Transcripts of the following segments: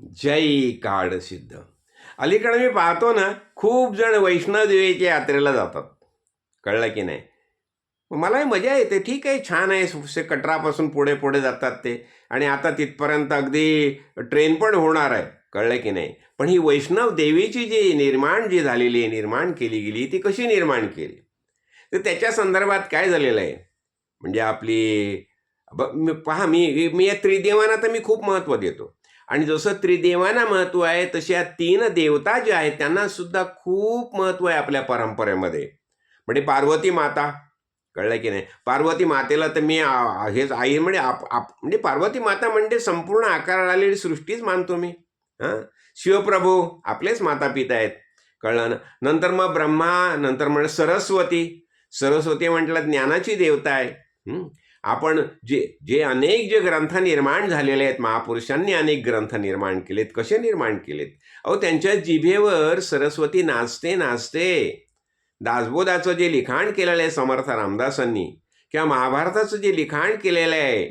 जय काळ सिद्ध. अलीकडे मी पाहतो ना खूप जण वैष्णव देवीच्या यात्रेला जातात. कळलं की नाही? मलाही मजा येते. ठीक आहे छान आहे. से कटरापासून पुढे पुढे जातात ते. आणि आता तिथपर्यंत अगदी ट्रेन पण होणार आहे. कळलं की नाही? पण ही वैष्णव देवीची जी निर्माण जी झालेली आहे निर्माण केली गेली ती कशी निर्माण केली? तर त्याच्या संदर्भात काय झालेलं आहे? म्हणजे आपली ब पहा मी मी या त्रिदेवांना तर मी खूप महत्त्व देतो. आणि जसं त्रिदेवांना महत्त्व आहे तशी या तीन देवता ज्या आहेत त्यांना सुद्धा खूप महत्त्व आहे आपल्या परंपरेमध्ये. म्हणजे पार्वती माता कळलं की नाही? पार्वती मातेला तर मी हेच आई म्हणजे आप आप म्हणजे पार्वती माता म्हणजे संपूर्ण आकार आलेली सृष्टीच मानतो मी. हां? शिवप्रभू आपलेच माता पिता आहेत. कळलं ना? नंतर मग ब्रह्मा नंतर म्हणजे सरस्वती. सरस्वती म्हटलं ज्ञानाची देवता आहे. आपण जे जे अनेक जे ग्रंथ निर्माण झालेले आहेत महापुरुषांनी अनेक ग्रंथ निर्माण केलेत कसे निर्माण केलेत? अहो त्यांच्या जिभेवर सरस्वती नाचते नाचते. दासबोधाचं जे लिखाण केलेलं आहे समर्थ रामदासांनी किंवा महाभारताचं जे लिखाण केलेलं आहे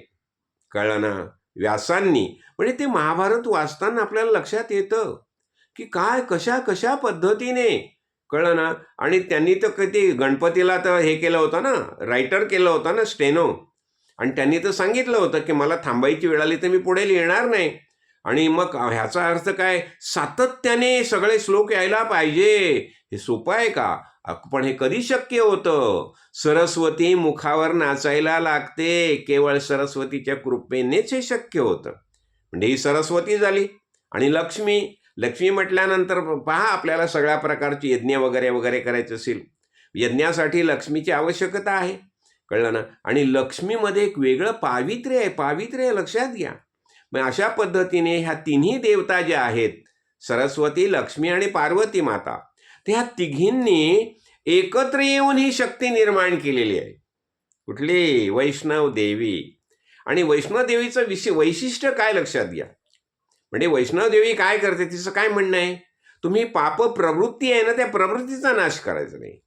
कळलं ना व्यासांनी म्हणजे ते महाभारत वाचताना आपल्याला लक्षात येतं की काय कशा कशा पद्धतीने कळलं ना आणि त्यांनी तर कधी गणपतीला तर हे केलं होतं ना रायटर केलं होतं ना स्टेनो आणि त्यांनी तर सांगितलं होतं की मला थांबायची वेळ आली तर मी पुढे येणार नाही. आणि मग ह्याचा अर्थ काय? सातत्याने सगळे श्लोक यायला पाहिजे. हे सोपं आहे का? पण हे कधी शक्य होतं? सरस्वती मुखावर नाचायला लागते. केवळ सरस्वतीच्या कृपेनेच हे शक्य होतं. म्हणजे ही सरस्वती झाली आणि लक्ष्मी. लक्ष्मी म्हटल्यानंतर पहा आपल्याला सगळ्या प्रकारची यज्ञ वगैरे वगैरे करायचं असेल. यज्ञासाठी लक्ष्मीची आवश्यकता आहे. कळलं ना? आणि लक्ष्मीमध्ये एक वेगळं पावित्र्य आहे पावित्र्य आहे, लक्षात घ्या. मग अशा पद्धतीने ह्या तिन्ही देवता ज्या आहेत सरस्वती लक्ष्मी आणि पार्वती माता त्या तिघींनी एकत्र येऊन ही शक्ती निर्माण केलेली आहे. कुठली? वैष्णव देवी. आणि वैष्णव देवीचं विशे वैशिष्ट्य काय लक्षात घ्या? म्हणजे वैष्णव देवी काय करते? तिचं काय म्हणणं आहे? तुम्ही पाप प्रवृत्ती आहे ना त्या प्रवृत्तीचा नाश करायचा नाही.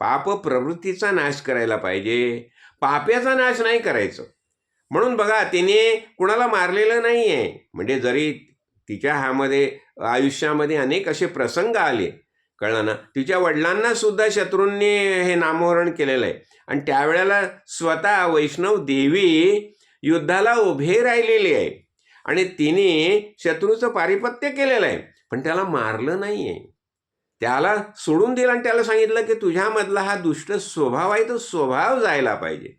पाप प्रवृत्तीचा नाश करायला पाहिजे. पाप्याचा नाश नाही करायचं. म्हणून बघा तिने कुणाला मारलेलं नाही आहे म्हणजे जरी तिच्या ह्यामध्ये आयुष्यामध्ये अनेक असे प्रसंग आले कळलं ना? तिच्या वडिलांना सुद्धा शत्रूंनी हे नामोहरण केलेलं आहे. आणि त्यावेळेला स्वतः वैष्णव देवी युद्धाला उभे राहिलेली आहे. आणि तिने शत्रूचं पारिपत्य केलेलं आहे. पण त्याला मारलं नाही आहे त्याला सोडून दिलं आणि त्याला सांगितलं की तुझ्यामधला हा दुष्ट स्वभाव आहे तो स्वभाव जायला पाहिजे.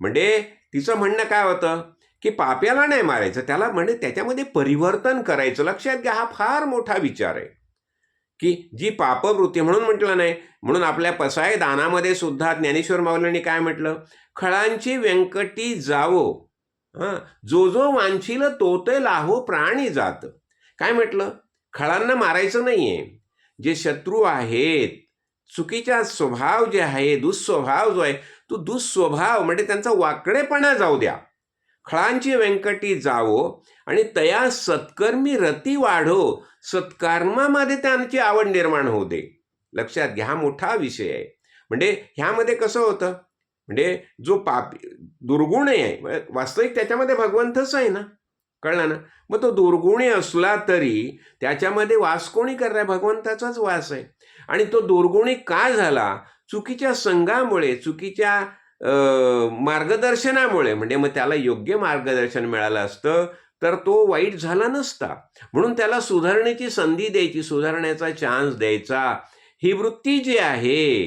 म्हणजे तिचं म्हणणं काय होतं? की पाप्याला नाही मारायचं त्याला म्हणजे त्याच्यामध्ये परिवर्तन करायचं. लक्षात घ्या हा फार मोठा विचार आहे. की जी पापवृत्ती म्हणून म्हटलं नाही म्हणून आपल्या पसाय दानामध्ये सुद्धा ज्ञानेश्वर माऊलींनी काय म्हटलं? खळांची व्यंकटी जावो. हां जो जो वांछील तो ते लाहो प्राणी जात. काय म्हटलं? खळांना मारायचं नाही आहे जे शत्रू आहेत चुकीचा स्वभाव जे आहे दुःस्वभाव जो आहे तो दुःस्वभाव म्हणजे त्यांचा वाकडेपणा जाऊ द्या. खळांची व्यंकटी जावो आणि तया सत्कर्मी रती वाढो सत्कर्मामध्ये त्यांची आवड निर्माण होऊ दे. लक्षात घ्या हा मोठा विषय आहे. म्हणजे ह्यामध्ये कसं होतं? म्हणजे जो पाप दुर्गुण आहे वास्तविक त्याच्यामध्ये भगवंतच आहे ना. कळला ना? मग तो दुर्गुणी असला तरी त्याच्यामध्ये वास कोणी करणार भगवंताचाच वास आहे. आणि तो दुर्गुणी का झाला? चुकीच्या संघामुळे चुकीच्या मार्गदर्शनामुळे. म्हणजे मग त्याला योग्य मार्गदर्शन मिळालं असतं तर तो वाईट झाला नसता. म्हणून त्याला सुधारण्याची संधी द्यायची सुधारण्याचा चान्स द्यायचा. ही वृत्ती जी आहे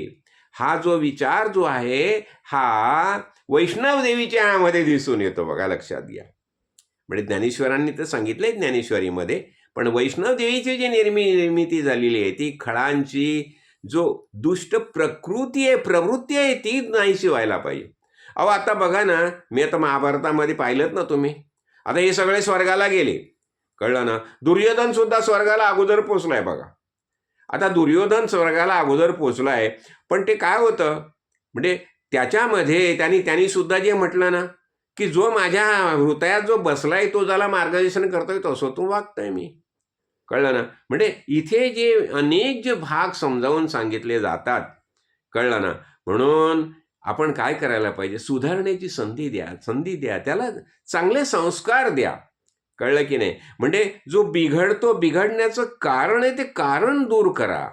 हा जो विचार जो आहे हा वैष्णव देवीच्या यामध्ये दिसून येतो. बघा लक्षात घ्या. म्हणजे ज्ञानेश्वरांनी तर सांगितलंय ज्ञानेश्वरीमध्ये पण वैष्णव देवीची जी निर्मि निर्मिती झालेली आहे ती खळांची जो दुष्ट प्रकृती आहे प्रवृत्ती आहे ती नाहीशी व्हायला पाहिजे. अहो आता बघा ना मी आता महाभारतामध्ये पाहिलं ना तुम्ही. आता हे सगळे स्वर्गाला गेले. कळलं ना? दुर्योधन सुद्धा स्वर्गाला अगोदर पोचलाय बघा. आता दुर्योधन स्वर्गाला अगोदर पोचलाय पण ते काय होतं? म्हणजे त्याच्यामध्ये त्यांनी त्यांनी सुद्धा जे म्हटलं ना की जो माझ्या हृदयात जो बसलाय तो ज्याला मार्गदर्शन करतोय तसं तो वागतोय मी. कळलं ना? म्हणजे इथे जे अनेक जे भाग समजावून सांगितले जातात कळलं ना? म्हणून आपण काय करायला पाहिजे? सुधारण्याची संधी द्या संधी द्या. त्याला चांगले संस्कार द्या. कळलं की नाही? म्हणजे जो बिघडतो बिघडण्याचं कारण आहे ते कारण दूर करा.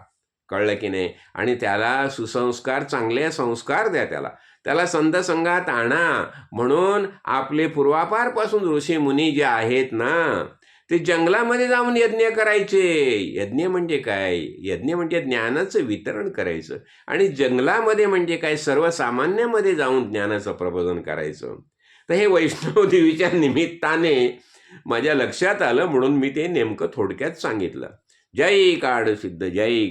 कळलं की नाही? आणि त्याला सुसंस्कार चांगले संस्कार द्या त्याला. त्याला संत संघात आणा. म्हणून आपले पूर्वापारपासून ऋषी मुनी जे आहेत ना ते जंगलामध्ये जाऊन यज्ञ करायचे. यज्ञ म्हणजे काय? यज्ञ म्हणजे ज्ञानाचं वितरण करायचं. आणि जंगलामध्ये म्हणजे काय? सर्वसामान्यामध्ये जाऊन ज्ञानाचं प्रबोधन करायचं. तर हे वैष्णव देवीच्या निमित्ताने माझ्या लक्षात आलं म्हणून मी ते नेमकं थोडक्यात सांगितलं. जय काड सिद्ध जय